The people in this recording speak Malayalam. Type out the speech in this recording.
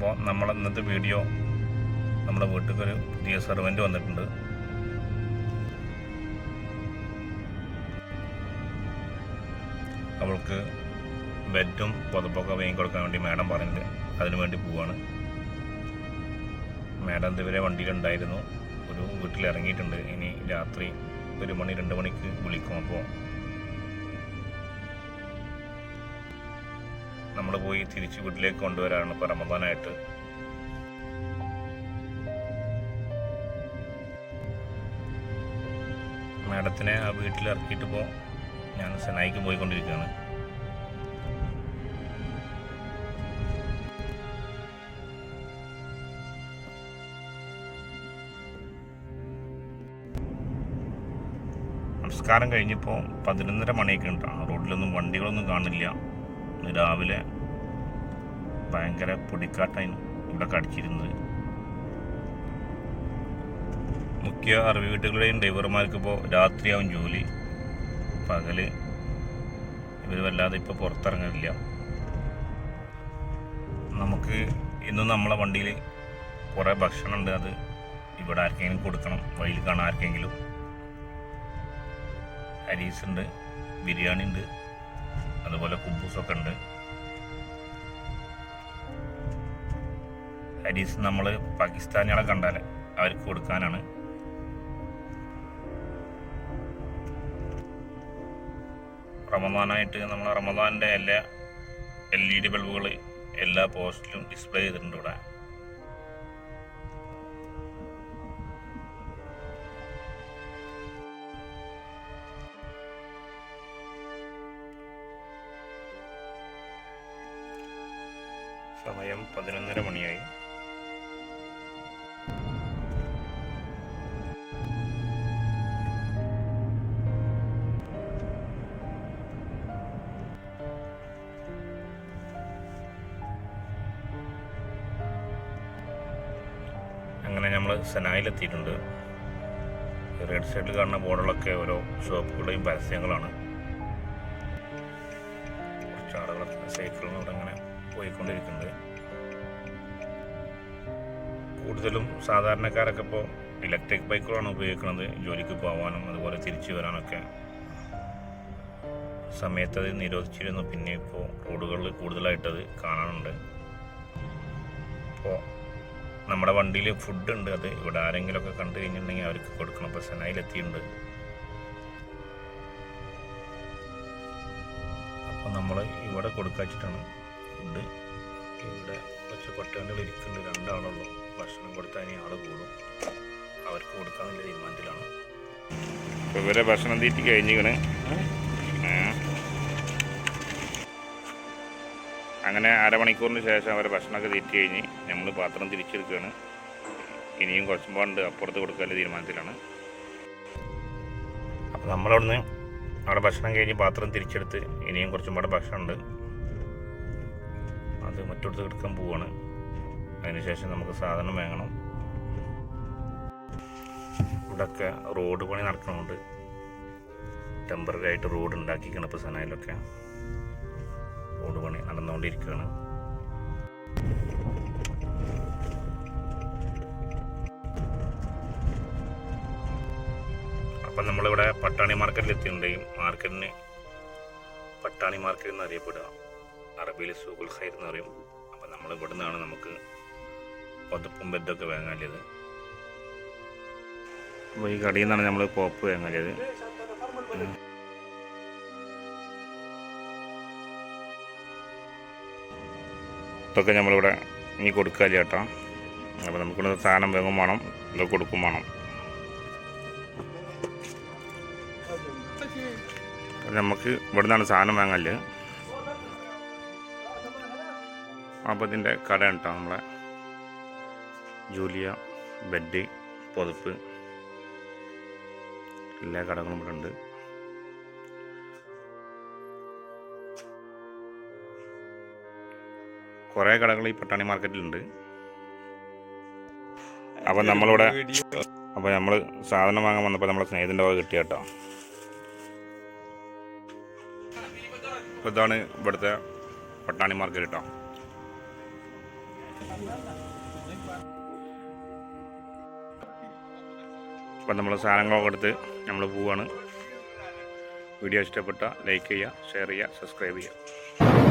ഇന്നത്തെ വീഡിയോ നമ്മുടെ വീട്ടിൽ ഒരു പുതിയ സെർവന്റ് വന്നിട്ടുണ്ട്. അവൾക്ക് ബെഡും പുതപ്പൊക്കെ വാങ്ങി കൊടുക്കാൻ വേണ്ടി മാഡം പറഞ്ഞിട്ട് അതിനു വേണ്ടി പോവാണ്. മാഡം ഇതുവരെ വണ്ടിയിലുണ്ടായിരുന്നു. ഒരു വീട്ടിൽ ഇറങ്ങിയിട്ടുണ്ട് ഇനി രാത്രി ഒരു മണി രണ്ട് മണിക്ക് വിളിക്കും അപ്പോൾ. നമ്മൾ പോയി തിരിച്ച് വീട്ടിലേക്ക് കൊണ്ടുവരാണ് ഇപ്പോൾ മാഡത്തിനെ ആ വീട്ടിൽ ഇറക്കിയിട്ട് ഇപ്പോൾ ഞാൻ സെനായിക്ക് പോയിക്കൊണ്ടിരിക്കുകയാണ്. നമസ്കാരം കഴിഞ്ഞപ്പോൾ പതിനൊന്നര മണിയൊക്കെ ഉണ്ടാകും റോഡിലൊന്നും വണ്ടികളൊന്നും കാണില്ല. രാവിലെ ഭയങ്കര പൊടിക്കാട്ടായിരുന്നു ഇവിടെ കടിച്ചിരുന്നത്. മുഖ്യ അറിവ് വീട്ടുകളുടെയും ഡ്രൈവർമാർക്ക് ഇപ്പോൾ രാത്രിയാവും ജോലി. പകൽ ഇവർ വല്ലാതെ ഇപ്പോൾ പുറത്തിറങ്ങാനില്ല നമുക്ക് ഇന്നും നമ്മളെ വണ്ടിയിൽ കുറേ ഭക്ഷണമുണ്ട്. അത് ഇവിടെ ആർക്കെങ്കിലും കൊടുക്കണം. വഴിയിൽ കാണാൻ ആർക്കെങ്കിലും. ഹരീസ് ഉണ്ട് ബിരിയാണി ഉണ്ട് അതുപോലെ കുബൂസൊക്കെ ഉണ്ട്. ഹരീസ് നമ്മൾ പാകിസ്ഥാനികളെ കണ്ടാൽ അവർക്ക് കൊടുക്കാനാണ്. റമദാനായിട്ട് നമ്മൾ റമദാന്റെ എല്ലാ എൽ ഇ ഡി ബൾബുകൾ എല്ലാ പോസ്റ്റിലും ഡിസ്പ്ലേ ചെയ്തിട്ടുണ്ട് ഇവിടെ. സമയം പതിനൊന്നര മണിയായി. നമ്മൾ സെനായിലെത്തിയിട്ടുണ്ട്. റൈറ്റ് സൈഡിൽ കാണുന്ന ബോർഡുകളൊക്കെ ഓരോ ഷോപ്പുകളുടെയും പരസ്യങ്ങളാണ്. കുറച്ച് ആളുകളൊക്കെ സൈക്കിളിനോട് അങ്ങനെ പോയിക്കൊണ്ടിരിക്കുന്നുണ്ട്. കൂടുതലും സാധാരണക്കാരൊക്കെ ഇപ്പോൾ ഇലക്ട്രിക് ബൈക്കുകളാണ് ഉപയോഗിക്കുന്നത്. ജോലിക്ക് പോകാനും അതുപോലെ തിരിച്ചു വരാനൊക്കെ. സമയത്ത് അത് നിരോധിച്ചിരുന്നു. പിന്നെ ഇപ്പോൾ റോഡുകളിൽ കൂടുതലായിട്ടത് കാണാനുണ്ട്. ഇപ്പോൾ നമ്മുടെ വണ്ടിയിൽ ഫുഡ് ഉണ്ട്. അത് ഇവിടെ ആരെങ്കിലുമൊക്കെ കണ്ടു കഴിഞ്ഞിട്ടുണ്ടെങ്കിൽ അവർക്ക് കൊടുക്കണം. അപ്പൊ സെനായിലെത്തിയിട്ടുണ്ട്. അപ്പോൾ നമ്മൾ ഇവിടെ കൊടുക്കാച്ചിട്ടാണ് ഫുഡ് ഇവിടെ കുറച്ച് പട്ടുകണ്ടുകൾ ഇരിക്കുന്നുണ്ട്. രണ്ടാളുള്ളൂ. ഭക്ഷണം കൊടുത്താൽ ഇനി ആൾ കൂടും. അവർക്ക് കൊടുക്കാൻ തീരുമാനത്തിലാണ് ഇവരെ ഭക്ഷണം തീറ്റി കഴിഞ്ഞിക്കണ് അങ്ങനെ അരമണിക്കൂറിന് ശേഷം അവരെ ഭക്ഷണമൊക്കെ തീറ്റി കഴിഞ്ഞ് നമ്മൾ പാത്രം തിരിച്ചെടുക്കുകയാണ്. ഇനിയും കുറച്ചും പാണ്ട് അപ്പുറത്ത് കൊടുക്കാനുള്ള തീരുമാനത്തിലാണ്. അപ്പോൾ നമ്മളവിടുന്ന് അവിടെ ഭക്ഷണം കഴിഞ്ഞ് പാത്രം തിരിച്ചെടുത്ത് ഇനിയും കുറച്ചും പാടെ ഭക്ഷണമുണ്ട്. അത് മറ്റൊടുത്ത് എടുക്കാൻ പോവാണ്. അതിനുശേഷം നമുക്ക് സാധനം വാങ്ങണം. ഇവിടെയൊക്കെ റോഡ് പണി നടക്കുന്നുണ്ട് ടെമ്പററി ആയിട്ട് റോഡ് ഉണ്ടാക്കിക്കണം ഇപ്പോൾ സനായിലൊക്കെ. റോഡ് പണി നടന്നുകൊണ്ടിരിക്കുകയാണ്. അപ്പം നമ്മളിവിടെ പട്ടാണി മാർക്കറ്റിൽ എത്തിയിട്ടുണ്ട്. മാർക്കറ്റിന് പട്ടാണി മാർക്കറ്റ് എന്ന് അറിയപ്പെടുക. അറബിയിൽ സൂഖുൽ ഖൈർ എന്ന് പറയും. അപ്പം നമ്മൾ ഇവിടെ നിന്നാണ് നമുക്ക് പുതപ്പും ബെഡൊക്കെ വാങ്ങാനിയത് അപ്പോൾ ഈ കടയിൽ നിന്നാണ് നമ്മൾ പോപ്പ് വാങ്ങാനിയത് ഇതൊക്കെ നമ്മളിവിടെ ഇനി കൊടുക്കാല്ല ചേട്ടാ അപ്പോൾ നമുക്കിവിടെ സാധനം വേഗം വേണം ഇതൊക്കെ കൊടുക്കും വേണം. നമുക്ക് ഇവിടെ നിന്നാണ് സാധനം വാങ്ങൽ. അപ്പോൾ ഇതിന്റെ കട കേട്ടോ നമ്മളെ ജൂലിയ ബെഡ് പുതപ്പ്. എല്ലാ കടകളും ഇവിടെ ഉണ്ട് കുറേ കടകൾ ഈ പട്ടാണി മാർക്കറ്റിലുണ്ട്. അപ്പം നമ്മളിവിടെ അപ്പോൾ നമ്മൾ സാധനം വാങ്ങാൻ വന്നപ്പോൾ നമ്മളെ സ്നേഹിതന്റെ വക കിട്ടിയ കേട്ടോ. അപ്പോൾ ഇതാണ് ഇവിടുത്തെ പട്ടാണി മാർക്കറ്റ് കേട്ടോ. അപ്പം നമ്മൾ സാധനങ്ങളൊക്കെ എടുത്ത് നമ്മൾ പോവാണ്. വീഡിയോ ഇഷ്ടപ്പെട്ട ലൈക്ക് ചെയ്യുക ഷെയർ ചെയ്യുക സബ്സ്ക്രൈബ് ചെയ്യുക.